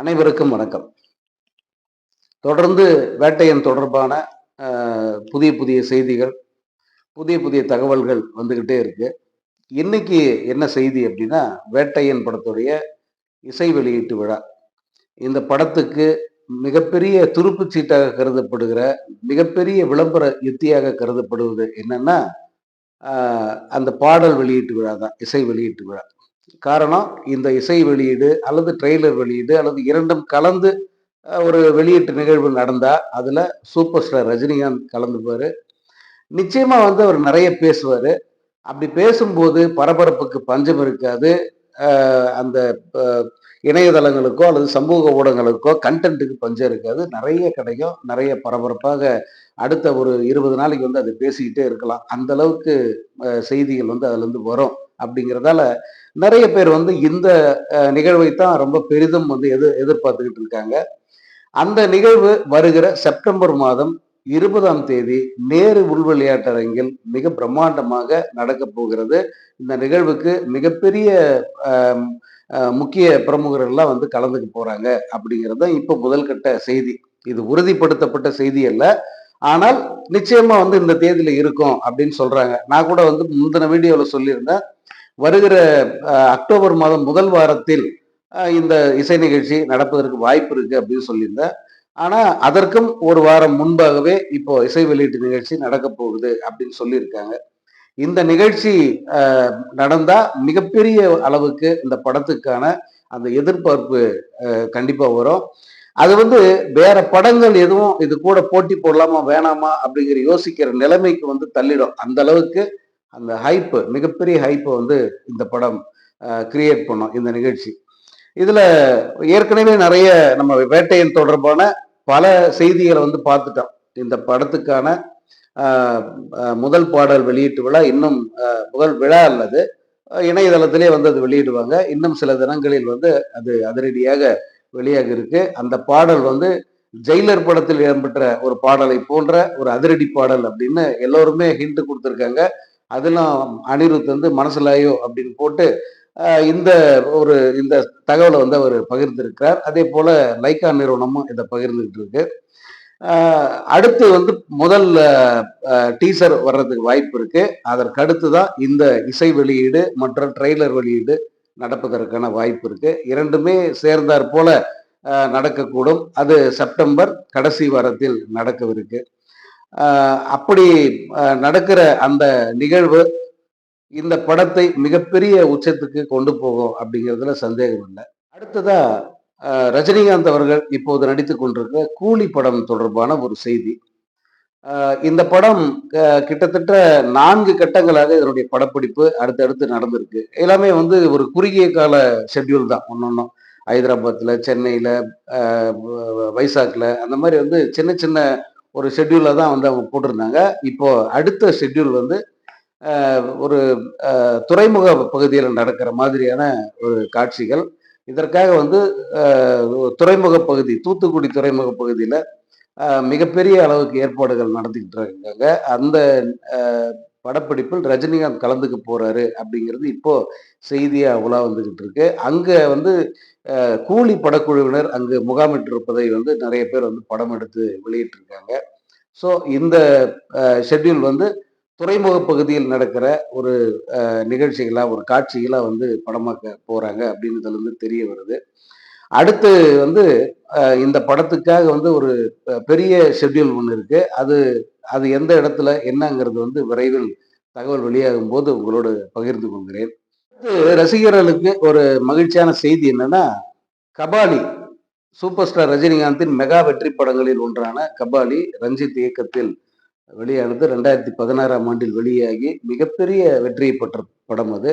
அனைவருக்கும் வணக்கம். தொடர்ந்து வேட்டையன் தொடர்பான புதிய புதிய செய்திகள் புதிய புதிய தகவல்கள் வந்துக்கிட்டே இருக்கு. இன்னைக்கு என்ன செய்தி அப்படின்னா வேட்டையன் படத்துடைய இசை வெளியீட்டு விழா. இந்த படத்துக்கு மிகப்பெரிய துருப்பு சீட்டாக கருதப்படுகிற மிகப்பெரிய விளம்பர யுத்தியாக கருதப்படுவது என்னன்னா அந்த பாடல் வெளியீட்டு விழா தான் இசை வெளியீட்டு விழா. காரணம் இந்த இசை வெளியீடு அல்லது ட்ரெய்லர் வெளியீடு அல்லது இரண்டும் கலந்து ஒரு வெளியீட்டு நிகழ்வு நடந்தால் அதில் சூப்பர் ஸ்டார் ரஜினிகாந்த் கலந்துப்பார். நிச்சயமாக வந்து அவர் நிறைய பேசுவார். அப்படி பேசும்போது பரபரப்புக்கு பஞ்சம் இருக்காது. அந்த இணையதளங்களுக்கோ அல்லது சமூக ஊடகங்களுக்கோ கண்டென்ட்டுக்கு பஞ்சம் இருக்காது. நிறைய கிடைக்கும். நிறைய பரபரப்பாக அடுத்த ஒரு இருபது நாளைக்கு வந்து அது பேசிக்கிட்டே இருக்கலாம். அந்த அளவுக்கு செய்திகள் வந்து அதுலேருந்து வரும். அப்படிங்கிறதால நிறைய பேர் வந்து இந்த நிகழ்வை தான் ரொம்ப பெரிதும் வந்து எதிர் எதிர்பார்த்துக்கிட்டு இருக்காங்க. அந்த நிகழ்வு வருகிற செப்டம்பர் மாதம் இருபதாம் தேதி நேரு உள் விளையாட்டரங்கில் மிக பிரம்மாண்டமாக நடக்க போகிறது. இந்த நிகழ்வுக்கு மிகப்பெரிய முக்கிய பிரமுகர்கள்லாம் வந்து கலந்துக்க போறாங்க அப்படிங்கிறது தான் இப்போ முதல்கட்ட செய்தி. இது உறுதிப்படுத்தப்பட்ட செய்தி அல்ல. ஆனால் நிச்சயமா வந்து இந்த தேதியில இருக்கும் அப்படின்னு சொல்றாங்க. நான் கூட வந்து முந்தின வீடியோவில் சொல்லியிருந்தேன். வருகிற அக்டோபர் மாதம் முதல் வாரத்தில் இந்த இசை நிகழ்ச்சி நடப்பதற்கு வாய்ப்பு இருக்கு அப்படின்னு சொல்லியிருந்தேன். ஆனா அதற்கும் ஒரு வாரம் முன்பாகவே இப்போ இசை வெளியீட்டு நிகழ்ச்சி நடக்க போகுது அப்படின்னு சொல்லியிருக்காங்க. இந்த நிகழ்ச்சி நடந்தா மிகப்பெரிய அளவுக்கு இந்த படத்துக்கான அந்த எதிர்பார்ப்பு கண்டிப்பா வரும். அது வந்து வேற படங்கள் எதுவும் இது கூட போட்டி போடலாமா வேணாமா அப்படிங்கிற யோசிக்கிற நிலைமைக்கு வந்து தள்ளிடும். அந்த அளவுக்கு அந்த ஹைப்பு மிகப்பெரிய ஹைப்பை வந்து இந்த படம் கிரியேட் பண்ணோம் இந்த நிகழ்ச்சி. இதில் ஏற்கனவே நிறைய நம்ம வேட்டையின் தொடர்பான பல செய்திகளை வந்து பார்த்துட்டோம். இந்த படத்துக்கான முதல் பாடல் வெளியீட்டு விழா இன்னும் முதல் விழா அல்லது இணையதளத்திலே வந்து அது வெளியிடுவாங்க. இன்னும் சில தினங்களில் வந்து அது அதிரடியாக வெளியாக இருக்கு. அந்த பாடல் வந்து ஜெயிலர் படத்தில் இடம்பெற்ற ஒரு பாடலை போன்ற ஒரு அதிரடி பாடல் அப்படின்னு எல்லோருமே ஹிண்ட் கொடுத்துருக்காங்க. அதெல்லாம் அனிருத் வந்து மனசுலாயோ அப்படின்னு போட்டு இந்த ஒரு இந்த தகவலை வந்து அவர் பகிர்ந்திருக்கிறார். அதே போல லைக்கா நிறுவனமும் இதை பகிர்ந்துகிட்டு இருக்கு அடுத்து வந்து முதல் டீசர் வர்றதுக்கு வாய்ப்பு இருக்கு. அதற்கு அடுத்து தான் இந்த இசை வெளியீடு மற்றும் ட்ரெய்லர் வெளியீடு நடப்பதற்கான வாய்ப்பு இருக்கு. இரண்டுமே சேர்ந்தாற் போல நடக்கக்கூடும். அது செப்டம்பர் கடைசி வாரத்தில் நடக்கவிருக்கு. அப்படி நடக்கிற அந்த நிகழ்வு இந்த படத்தை மிகப்பெரிய உச்சத்துக்கு கொண்டு போகும் அப்படிங்கிறதுல சந்தேகம் இல்லை. அடுத்ததா ரஜினிகாந்த் அவர்கள் இப்போது நடித்துக் கொண்டிருக்க கூலி படம் தொடர்பான ஒரு செய்தி. இந்த படம் கிட்டத்தட்ட நான்கு கட்டங்களாக இதனுடைய படப்பிடிப்பு அடுத்தடுத்து நடந்திருக்கு. எல்லாமே வந்து ஒரு குறுகிய கால ஷெட்யூல் தான். ஒன்னொன்னும் ஹைதராபாத்தில் சென்னையில் வைசாக்கில் அந்த மாதிரி வந்து சின்ன சின்ன ஒரு ஷெட்யூலில் தான் வந்து அவங்க போட்டிருந்தாங்க. இப்போ அடுத்த ஷெட்யூல் வந்து ஒரு துறைமுக பகுதியில் நடக்கிற மாதிரியான ஒரு காட்சிகள். இதற்காக வந்து துறைமுக பகுதி தூத்துக்குடி துறைமுக பகுதியில் மிகப்பெரிய அளவுக்கு ஏற்பாடுகள் நடத்திக்கிட்டு இருக்காங்க. அந்த படப்பிடிப்பில் ரஜினிகாந்த் கலந்துக்க போறாரு அப்படிங்கிறது இப்போ செய்தியா உலா வந்துகிட்டு இருக்கு. அங்க வந்து கூலி படக்குழுவினர் அங்கு முகாமிட்டிருப்பதை வந்து நிறைய பேர் வந்து படம் எடுத்து வெளியிட்டிருக்காங்க. ஸோ இந்த ஷெட்யூல் வந்து துறைமுக பகுதியில் நடக்கிற ஒரு நிகழ்ச்சிகளாக நிகழ்ச்சிகளா ஒரு காட்சிகளா வந்து படமாக்க போறாங்க அப்படின்னு இதுல இருந்து தெரிய வருது. அடுத்து வந்து இந்த படத்துக்காக வந்து ஒரு பெரிய ஷெட்யூல் ஒன்று இருக்கு. அது அது எந்த இடத்துல என்னங்கிறது வந்து விரைவில் தகவல் வெளியாகும் போது உங்களோடு பகிர்ந்து கொள்கிறேன். ரசிகர்களுக்கு ஒரு மகிழ்ச்சியான செய்தி என்னன்னா கபாலி சூப்பர் ஸ்டார் ரஜினிகாந்தின் மெகா வெற்றி படங்களில் ஒன்றான கபாலி ரஞ்சித் இயக்கத்தில் வெளியானது ரெண்டாயிரத்தி பதினாறாம் ஆண்டில் வெளியாகி மிகப்பெரிய வெற்றியை பெற்ற படம் அது.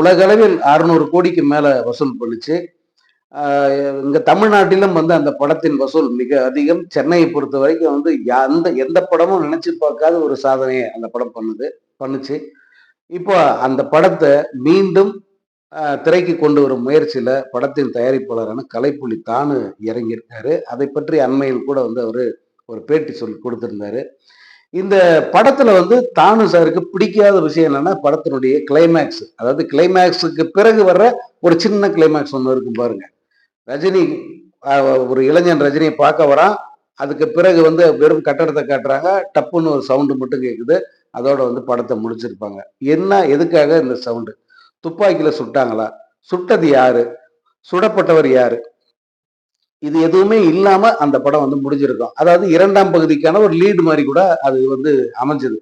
உலகளவில் அறுநூறு கோடிக்கு மேலே வசூல் பண்ணிச்சு. இங்க தமிழ்நாட்டிலும் வந்து அந்த படத்தின் வசூல் மிக அதிகம். சென்னையை பொறுத்த வரைக்கும் வந்து யா- அந்த எந்த படமும் நினைச்சு பார்க்காத ஒரு சாதனையை அந்த படம் பண்ணுது பண்ணுச்சு. இப்போ அந்த படத்தை மீண்டும் திரைக்கு கொண்டு வரும் முயற்சியில படத்தின் தயாரிப்பாளரான கலைப்புலி தானு இறங்கியிருக்காரு. அதை பற்றி அண்மையில் கூட வந்து அவரு ஒரு பேட்டி சொல்லி கொடுத்திருந்தாரு. இந்த படத்துல வந்து தானு சாருக்கு பிடிக்காத விஷயம் என்னன்னா படத்தினுடைய கிளைமேக்ஸ் அதாவது கிளைமேக்ஸுக்கு பிறகு வர்ற ஒரு சின்ன கிளைமேக்ஸ் ஒன்று இருக்கும் பாருங்க. ரஜினி ஒரு இளைஞன் ரஜினியை பார்க்க வரான். அதுக்கு பிறகு வந்து வெறும் கட்டடத்தை காட்டுறாங்க. டப்புன்னு ஒரு சவுண்டு மட்டும் கேட்குது அதோட வந்து படத்தை முடிச்சிருப்பாங்க. என்ன எதுக்காக இந்த சவுண்டு துப்பாக்கியில் சுட்டாங்களா? சுட்டது யாரு? சுடப்பட்டவர் யாரு? இது எதுவுமே இல்லாம அந்த படம் வந்து முடிஞ்சிருக்கும். அதாவது இரண்டாம் பகுதிக்கான ஒரு லீடு மாதிரி கூட அது வந்து அமைஞ்சது.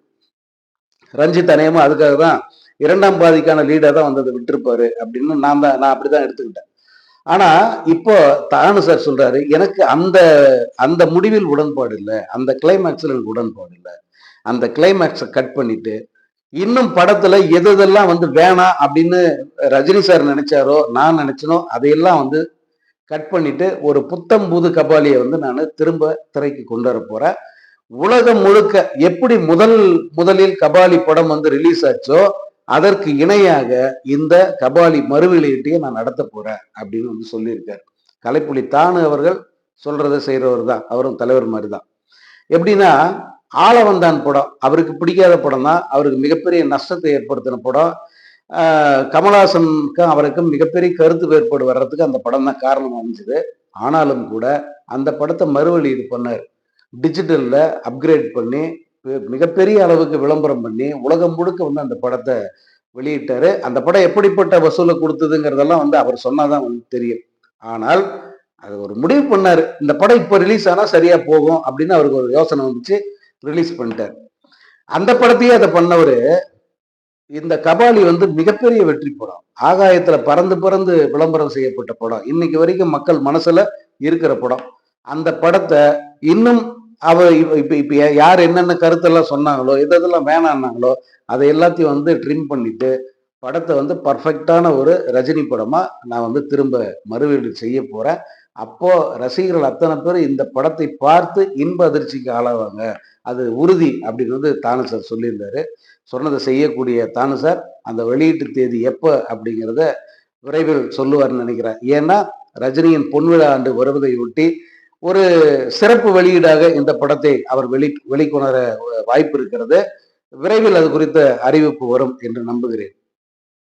ரஞ்சித் அநேகமா அதுக்காக தான் இரண்டாம் பாதிக்கான லீடா தான் வந்து அதை விட்டுருப்பாரு அப்படின்னு நான் தான் நான் அப்படிதான் எடுத்துக்கிட்டேன். ஆனா இப்போ தானு சார் சொல்றாரு எனக்கு அந்த அந்த முடிவில் உடன்பாடு இல்லை அந்த கிளைமேக்ஸ்ல எனக்கு உடன்பாடு இல்லை. அந்த கிளைமேக்ஸை கட் பண்ணிட்டு இன்னும் படத்துல எது எதெல்லாம் வந்து வேணாம் அப்படின்னு ரஜினி சார் நினைச்சாரோ நான் நினைச்சனோ அதையெல்லாம் வந்து கட் பண்ணிட்டு ஒரு புத்தம் புது கபாலியை வந்து நான் திரும்ப திரைக்கு கொண்டு வர போறேன். உலகம் முழுக்க எப்படி முதல் முதலில் கபாலி படம் வந்து ரிலீஸ் ஆச்சோ அதற்கு இணையாக இந்த கபாலி மறு நான் நடத்த போறேன் அப்படின்னு வந்து சொல்லியிருக்காரு. கலைப்புலி தானு அவர்கள் சொல்றதை செய்கிறவர் தான். அவரும் தலைவர் மாதிரி தான் எப்படின்னா ஆளவந்தான் படம். அவருக்கு பிடிக்காத படம் தான். அவருக்கு மிகப்பெரிய நஷ்டத்தை ஏற்படுத்தின படம். ஆஹ் கமலஹாசனுக்கும் அவருக்கும் மிகப்பெரிய கருத்து வேறுபாடு வர்றதுக்கு அந்த படம் தான் காரணம் அமைஞ்சது ஆனாலும் கூட அந்த படத்தை மறுவழி இது பண்ணார். டிஜிட்டலில் அப்கிரேட் பண்ணி மிகப்பெரிய அளவுக்கு விளம்பரம் பண்ணி உலகம் முழுக்க வந்து அந்த படத்தை வெளியிட்டாரு. அந்த படம் எப்படிப்பட்ட வசூலை கொடுத்ததுங்கிறதெல்லாம் வந்து அவர் சொன்னாதான் வந்து தெரியும். ஆனால் அது ஒரு முடிவு பண்ணாரு. இந்த படம் இப்போ ரிலீஸ் ஆனா சரியா போகும் அப்படின்னு அவருக்கு ஒரு யோசனை வந்துச்சு. ரிலீஸ் பண்ணிட்டார். அந்த படத்தையே அதை பண்ணவர் இந்த கபாலி வந்து மிகப்பெரிய வெற்றி படம். ஆகாயத்துல பறந்து பறந்து விளம்பரம் செய்யப்பட்ட படம். இன்னைக்கு வரைக்கும் மக்கள் மனசுல இருக்கிற படம். அந்த படத்தை இன்னும் அவ இப்ப இப்ப யார் என்னென்ன கருத்தெல்லாம் சொன்னாங்களோ எது எதெல்லாம் வேணான்னாங்களோ அதை எல்லாத்தையும் வந்து ட்ரிம் பண்ணிட்டு படத்தை வந்து பர்ஃபெக்டான ஒரு ரஜினி படமா நான் வந்து திரும்ப மறுவீடு செய்ய போறேன். அப்போ ரசிகர்கள் அத்தனை பேர் இந்த படத்தை பார்த்து இன்ப அதிர்ச்சிக்கு ஆளாவாங்க. அது உறுதி அப்படின்னு வந்து தானு சார் சொல்லியிருந்தாரு. சொன்னதை செய்யக்கூடிய தானு சார் அந்த வெளியீட்டு தேதி எப்போ அப்படிங்கிறத விரைவில் சொல்லுவார்னு நினைக்கிறேன். ஏன்னா ரஜினியின் பொன்விழா ஆண்டு வருவதையொட்டி ஒரு சிறப்பு வெளியீடாக இந்த படத்தை அவர் வெளி வெளிக்கொணர வாய்ப்பு இருக்கிறது. விரைவில் அது குறித்த அறிவிப்பு வரும் என்று நம்புகிறேன்.